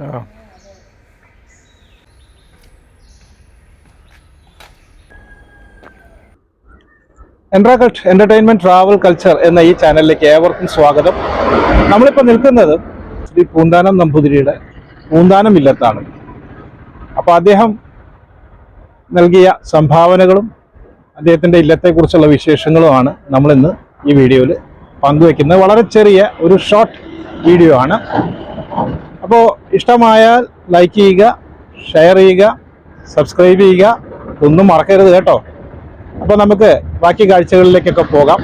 ആ. എൻട്രാകൾട്ട് entertainment travel culture എന്ന ഈ ചാനലിലേക്ക് ഏവർക്കും സ്വാഗതം. നമ്മളിപ്പോൾ നിൽക്കുന്നത് ശ്രീ പൂന്താനം നമ്പൂതിരിയുടെ പൂന്താനം ഇല്ലത്താണ് അപ്പോൾ അദ്ദേഹം നൽകിയ സംഭാവനകളും അദ്ദേഹത്തിന്റെ ഇല്ലത്തെക്കുറിച്ചുള്ള വിശേഷങ്ങളുമാണ് നമ്മളിന്ന് ഈ വീഡിയോയിൽ പങ്കുവെക്കുന്നത്. വളരെ ചെറിയ ഒരു ഷോർട്ട് വീഡിയോ ആണ്. അപ്പോൾ ഇഷ്ടമായാൽ ലൈക്ക് ചെയ്യുക ഷെയർ ചെയ്യുക സബ്സ്ക്രൈബ് ചെയ്യുക. ഒന്നും മറക്കരുത് കേട്ടോ. അപ്പോൾ നമുക്ക് ബാക്കി കാഴ്ചകളിലേക്കൊക്കെ പോകാം.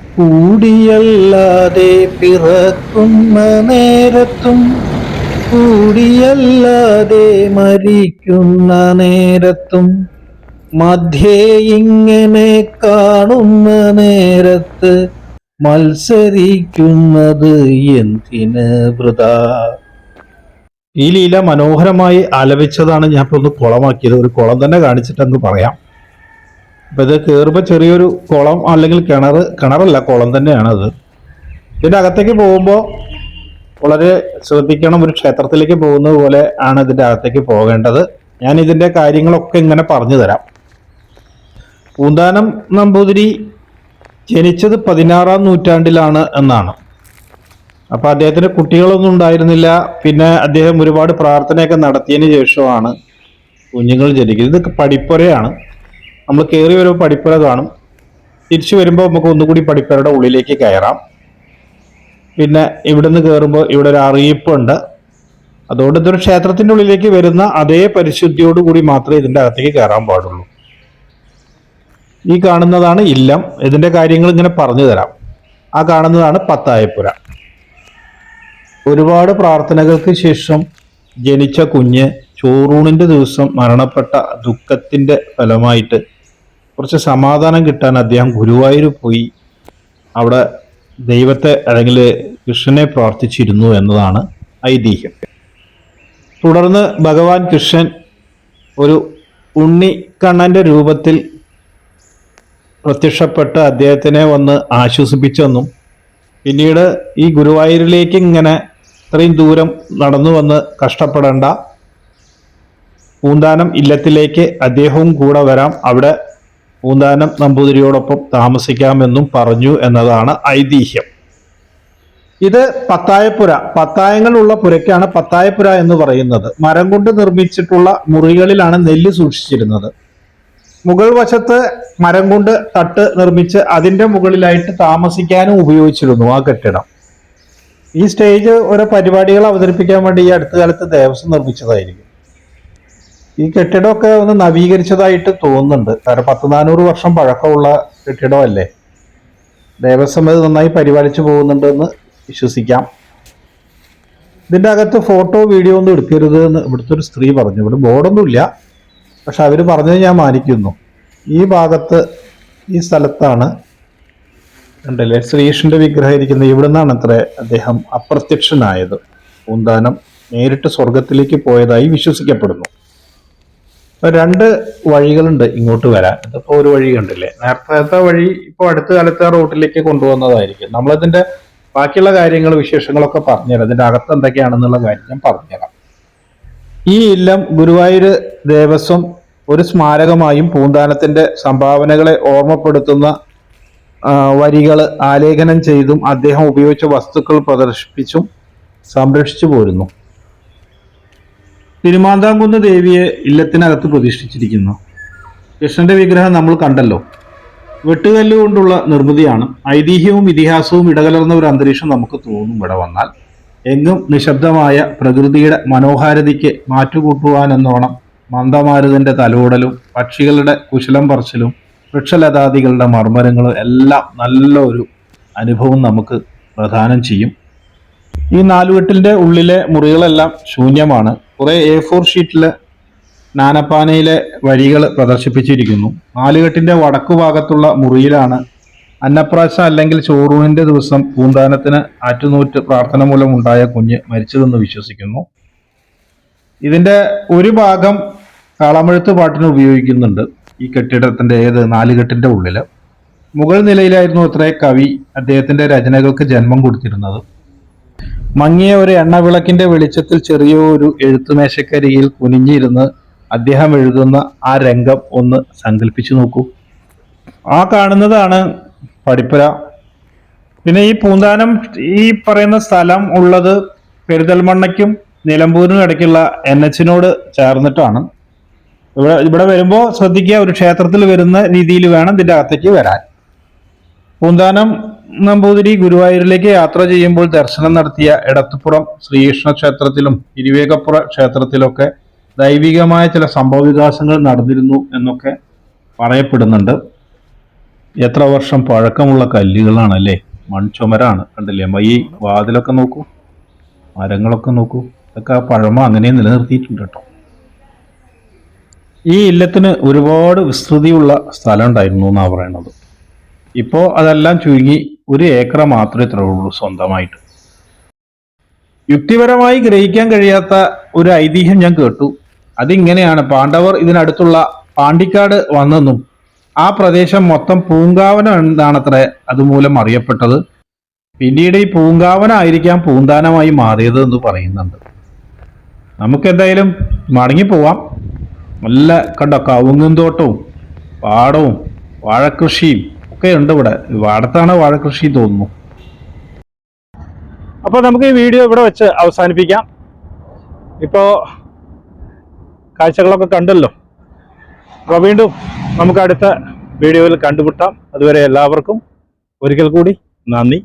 കൂടിയല്ലാതെ പിറക്കുന്ന നേരത്തും കൂടിയല്ലാതെ മരിക്കുന്ന നേരത്തും മധ്യേ ഇങ്ങനെ കാണുന്ന നേരത്ത് മത്സരിക്കുന്നത് എന്തിന് വൃത? ഈ ലീല മനോഹരമായി ആലപിച്ചതാണ് ഞാൻ ഇപ്പോൾ ഒന്ന് കുളമാക്കിയത്. ഒരു കുളം തന്നെ കാണിച്ചിട്ട് അങ്ങ് പറയാം. അപ്പൊ ഇത് കയറുമ്പോൾ ചെറിയൊരു കുളം അല്ലെങ്കിൽ കിണർ കിണറല്ല കുളം അത് ഇതിന്റെ അകത്തേക്ക് പോകുമ്പോൾ വളരെ ശ്രദ്ധിക്കണം ഒരു ക്ഷേത്രത്തിലേക്ക് പോകുന്നത് പോലെ ആണ് ഇതിന്റെ അകത്തേക്ക് പോകേണ്ടത്. ഞാൻ ഇതിന്റെ കാര്യങ്ങളൊക്കെ ഇങ്ങനെ പറഞ്ഞു തരാം. പൂന്താനം നമ്പൂതിരി ജനിച്ചത് പതിനാറാം നൂറ്റാണ്ടിലാണ് എന്നാണ്. അപ്പൊ അദ്ദേഹത്തിന് കുട്ടികളൊന്നും ഉണ്ടായിരുന്നില്ല. പിന്നെ അദ്ദേഹം ഒരുപാട് പ്രാർത്ഥനയൊക്കെ നടത്തിയതിന് ശേഷമാണ് കുഞ്ഞുങ്ങൾ ജനിക്കുന്നത്. ഇതൊക്കെ പഠിപ്പുരയാണ് നമ്മൾ കയറി വരുമ്പോൾ പഠിപ്പുര കാണും. തിരിച്ചു വരുമ്പോൾ നമുക്ക് ഒന്നുകൂടി പഠിപ്പുരയുടെ ഉള്ളിലേക്ക് കയറാം. പിന്നെ ഇവിടുന്ന് കയറുമ്പോൾ ഇവിടെ ഒരു അറിയിപ്പുണ്ട്. അതുകൊണ്ട് ഇതൊരു ക്ഷേത്രത്തിന്റെ ഉള്ളിലേക്ക് വരുന്ന അതേ പരിശുദ്ധിയോടുകൂടി മാത്രമേ ഇതിന്റെ അകത്തേക്ക് കയറാൻ പാടുള്ളൂ. ഈ കാണുന്നതാണ് ഇല്ലം. ഇതിന്റെ കാര്യങ്ങൾ ഇങ്ങനെ പറഞ്ഞു തരാം. ആ കാണുന്നതാണ് പത്തായപ്പുര. ഒരുപാട് പ്രാർത്ഥനകൾക്ക് ശേഷം ജനിച്ച കുഞ്ഞ് ചോറൂണിന്റെ ദിവസം മരണപ്പെട്ട ദുഃഖത്തിന്റെ ഫലമായിട്ട് കുറച്ച് സമാധാനം കിട്ടാൻ അദ്ദേഹം ഗുരുവായൂർ പോയി. അവിടെ ദൈവത്തെ അല്ലെങ്കിൽ കൃഷ്ണനെ പ്രാർത്ഥിച്ചിരുന്നു എന്നതാണ് ഐതിഹ്യം. തുടർന്ന് ഭഗവാൻ കൃഷ്ണൻ ഒരു ഉണ്ണിക്കണ്ണന്റെ രൂപത്തിൽ പ്രത്യക്ഷപ്പെട്ട് അദ്ദേഹത്തിനെ വന്ന് ആശ്വസിപ്പിച്ചെന്നും പിന്നീട് ഈ ഗുരുവായൂരിലേക്ക് ഇങ്ങനെ ഇത്രയും ദൂരം നടന്നു വന്ന് കഷ്ടപ്പെടേണ്ട പൂന്താനം ഇല്ലത്തിലേക്ക് അദ്ദേഹവും കൂടെ വരാം. അവിടെ പൂന്താനം നമ്പൂതിരിയോടൊപ്പം താമസിക്കാമെന്നും പറഞ്ഞു എന്നതാണ് ഐതിഹ്യം. ഇത് പത്തായപ്പുര പത്തായങ്ങളുള്ള പുരയ്ക്കാണ് പത്തായപ്പുര എന്ന് പറയുന്നത്. മരം കൊണ്ട് നിർമ്മിച്ചിട്ടുള്ള മുറികളിലാണ് നെല്ല് സൂക്ഷിച്ചിരുന്നത്. മുകൾ വശത്ത് മരം കൊണ്ട് തട്ട് നിർമ്മിച്ച് അതിന്റെ മുകളിലായിട്ട് താമസിക്കാനും ഉപയോഗിച്ചിരുന്നു ആ കെട്ടിടം. ഈ സ്റ്റേജ് ഓരോ പരിപാടികൾ അവതരിപ്പിക്കാൻ വേണ്ടി ഈ അടുത്ത കാലത്ത് ദേവസ്വം നിർമ്മിച്ചതായിരിക്കും. ഈ കെട്ടിടമൊക്കെ ഒന്ന് നവീകരിച്ചതായിട്ട് തോന്നുന്നുണ്ട്. കാരണം പത്ത് നാനൂറ് വർഷം പഴക്കമുള്ള കെട്ടിടമല്ലേ? ദേവസ്വം ഇത് നന്നായി പരിപാലിച്ചു പോകുന്നുണ്ടെന്ന് വിശ്വസിക്കാം. ഇതിന്റെ അകത്ത് ഫോട്ടോ വീഡിയോ ഒന്നും എടുക്കരുത് എന്ന് ഇവിടുത്തെ ഒരു സ്ത്രീ പറഞ്ഞു. ഇവിടെ ബോർഡൊന്നുമില്ല. പക്ഷെ അവർ പറഞ്ഞത് ഞാൻ മാനിക്കുന്നു. ഈ ഭാഗത്ത് ഈ സ്ഥലത്താണ് ഉണ്ടല്ലേ ശ്രീകൃഷ്ണന്റെ വിഗ്രഹം ഇരിക്കുന്നത് ഇവിടെ നിന്നാണ് അത്ര അദ്ദേഹം അപ്രത്യക്ഷനായത്. പൂന്താനം നേരിട്ട് സ്വർഗത്തിലേക്ക് പോയതായി വിശ്വസിക്കപ്പെടുന്നു. രണ്ട് വഴികളുണ്ട് ഇങ്ങോട്ട് വരാൻ. ഇതിപ്പോ ഒരു വഴി കണ്ടില്ലേ നേരത്തെ വഴി ഇപ്പോൾ അടുത്ത കാലത്ത് ആ റൂട്ടിലേക്ക് കൊണ്ടുവന്നതായിരിക്കും. നമ്മളതിന്റെ ബാക്കിയുള്ള കാര്യങ്ങൾ വിശേഷങ്ങളൊക്കെ പറഞ്ഞുതരാം. അതിന്റെ അകത്ത് എന്തൊക്കെയാണെന്നുള്ള കാര്യം ഞാൻ പറഞ്ഞുതരാം. ഈ ഇല്ലം ഗുരുവായൂർ ദേവസ്വം ഒരു സ്മാരകമായും പൂന്താനത്തിന്റെ സംഭാവനകളെ ഓർമ്മപ്പെടുത്തുന്ന വരികൾ ആലേഖനം ചെയ്തും അദ്ദേഹം ഉപയോഗിച്ച വസ്തുക്കൾ പ്രദർശിപ്പിച്ചും സംരക്ഷിച്ചു പോരുന്നു. തിരുമാന്താംകുന്ന് ദേവിയെ ഇല്ലത്തിനകത്ത് പ്രതിഷ്ഠിച്ചിരിക്കുന്നു. കൃഷ്ണന്റെ വിഗ്രഹം നമ്മൾ കണ്ടല്ലോ. വെട്ടുകല്ലുകൊണ്ടുള്ള നിർമ്മിതിയാണ്. ഐതിഹ്യവും ഇതിഹാസവും ഇടകലർന്ന ഒരു അന്തരീക്ഷം നമുക്ക് തോന്നും ഇവിടെ വന്നാൽ. എങ്ങും നിശബ്ദമായ പ്രകൃതിയുടെ മനോഹാരിതയ്ക്ക് മാറ്റുകൂട്ടുവാനെന്നോണം മന്ദമാരുതന്റെ തലോടലും പക്ഷികളുടെ കുശലം പറച്ചിലും വൃക്ഷലതാദികളുടെ മർമ്മരങ്ങളും എല്ലാം നല്ല ഒരു അനുഭവം നമുക്ക് പ്രദാനം ചെയ്യും. ഈ നാലുകെട്ടിന്റെ ഉള്ളിലെ മുറികളെല്ലാം ശൂന്യമാണ്. കുറെ എ ഫോർ ഷീറ്റിലെ നാനപ്പാനയിലെ വരികൾ പ്രദർശിപ്പിച്ചിരിക്കുന്നു. നാലുകെട്ടിന്റെ വടക്കു ഭാഗത്തുള്ള മുറിയിലാണ് അന്നപ്രാശം അല്ലെങ്കിൽ ചോറൂണിന്റെ ദിവസം പൂന്താനത്തിന് ആറ്റുനൂറ്റ് പ്രാർത്ഥന മൂലം ഉണ്ടായ കുഞ്ഞ് മരിച്ചതെന്ന് വിശ്വസിക്കുന്നു. ഇതിന്റെ ഒരു ഭാഗം കാളമഴുത്ത് പാട്ടിന് ഉപയോഗിക്കുന്നുണ്ട്. ഈ കെട്ടിടത്തിന്റെ ഏത് നാലുകെട്ടിന്റെ ഉള്ളിൽ. മുഗൾ നിലയിലായിരുന്നു അത്രേ കവി അദ്ദേഹത്തിന്റെ രചനകൾക്ക് ജന്മം കൊടുത്തിരുന്നത്. മങ്ങിയ ഒരു എണ്ണവിളക്കിന്റെ വെളിച്ചത്തിൽ ചെറിയ ഒരു എഴുത്തുമേശക്കരിയിൽ കുനിഞ്ഞിരുന്ന് അദ്ദേഹം എഴുതുന്ന ആ രംഗം ഒന്ന് സങ്കല്പിച്ചു നോക്കൂ. ആ കാണുന്നതാണ് പടിപ്പുര. പിന്നെ ഈ പൂന്താനം ഈ പറയുന്ന സ്ഥലം ഉള്ളത് പെരിന്തൽമണ്ണയ്ക്കും നിലമ്പൂരിനും ഇടയ്ക്കുള്ള എൻ എച്ചിനോട് ചേർന്നിട്ടാണ്. ഇവിടെ ഇവിടെ വരുമ്പോൾ ശ്രദ്ധിക്കുക ഒരു ക്ഷേത്രത്തിൽ വരുന്ന രീതിയിൽ വേണം ഇതിന്റെ അകത്തേക്ക് വരാൻ. പൂന്താനം നമ്പൂതിരി ഗുരുവായൂരിലേക്ക് യാത്ര ചെയ്യുമ്പോൾ ദർശനം നടത്തിയ ഇടത്തുപുറം ശ്രീകൃഷ്ണ ക്ഷേത്രത്തിലും ഇരുവേകപ്പുറ ക്ഷേത്രത്തിലൊക്കെ ദൈവികമായ ചില സംഭവ വികാസങ്ങൾ നടന്നിരുന്നു എന്നൊക്കെ പറയപ്പെടുന്നുണ്ട്. എത്ര വർഷം പഴക്കമുള്ള കല്ലുകളാണല്ലേ? മൺചുമരാണ്. കണ്ടില്ലേ? അമ്മ ഈ വാതിലൊക്കെ നോക്കൂ. മരങ്ങളൊക്കെ നോക്കൂ. ഇതൊക്കെ ആ പഴമ അങ്ങനെ നിലനിർത്തിയിട്ടുണ്ട് കേട്ടോ. ഈ ഇല്ലത്തിന് ഒരുപാട് വിസ്തൃതിയുള്ള സ്ഥലം ഉണ്ടായിരുന്നു എന്നാ പറയണത്. ഇപ്പോൾ അതെല്ലാം ചുരുങ്ങി ഒരു ഏക്കർ മാത്രമേ ഇത്രയുള്ളൂ സ്വന്തമായിട്ട്. യുക്തിപരമായി ഗ്രഹിക്കാൻ കഴിയാത്ത ഒരു ഐതിഹ്യം ഞാൻ കേട്ടു. അതിങ്ങനെയാണ്. പാണ്ഡവർ ഇതിനടുത്തുള്ള പാണ്ടിക്കാട് വന്നെന്നും ആ പ്രദേശം മൊത്തം പൂങ്കാവനം എന്നാണത്രേ അതുമൂലം അറിയപ്പെട്ടത്? പിന്നീട് ഈ പൂങ്കാവനായിരിക്കാം പൂന്താനമായി മാറിയത് എന്ന് പറയുന്നുണ്ട്. നമുക്ക് എന്തായാലും മടങ്ങിപ്പോവാം. നല്ല കണ്ടോ കവുങ്ങും തോട്ടവും പാടവും വാഴക്കൃഷിയും ഒക്കെ ഉണ്ട് ഇവിടെ. വാടത്താണ് വാഴക്കൃഷി തോന്നുന്നു. അപ്പോൾ നമുക്ക് ഈ വീഡിയോ ഇവിടെ വെച്ച് അവസാനിപ്പിക്കാം. ഇപ്പോൾ കാഴ്ചകളൊക്കെ കണ്ടല്ലോ. അപ്പോൾ വീണ്ടും നമുക്ക് അടുത്ത വീഡിയോയിൽ കണ്ടുമുട്ടാം. അതുവരെ എല്ലാവർക്കും ഒരിക്കൽ കൂടി നന്ദി.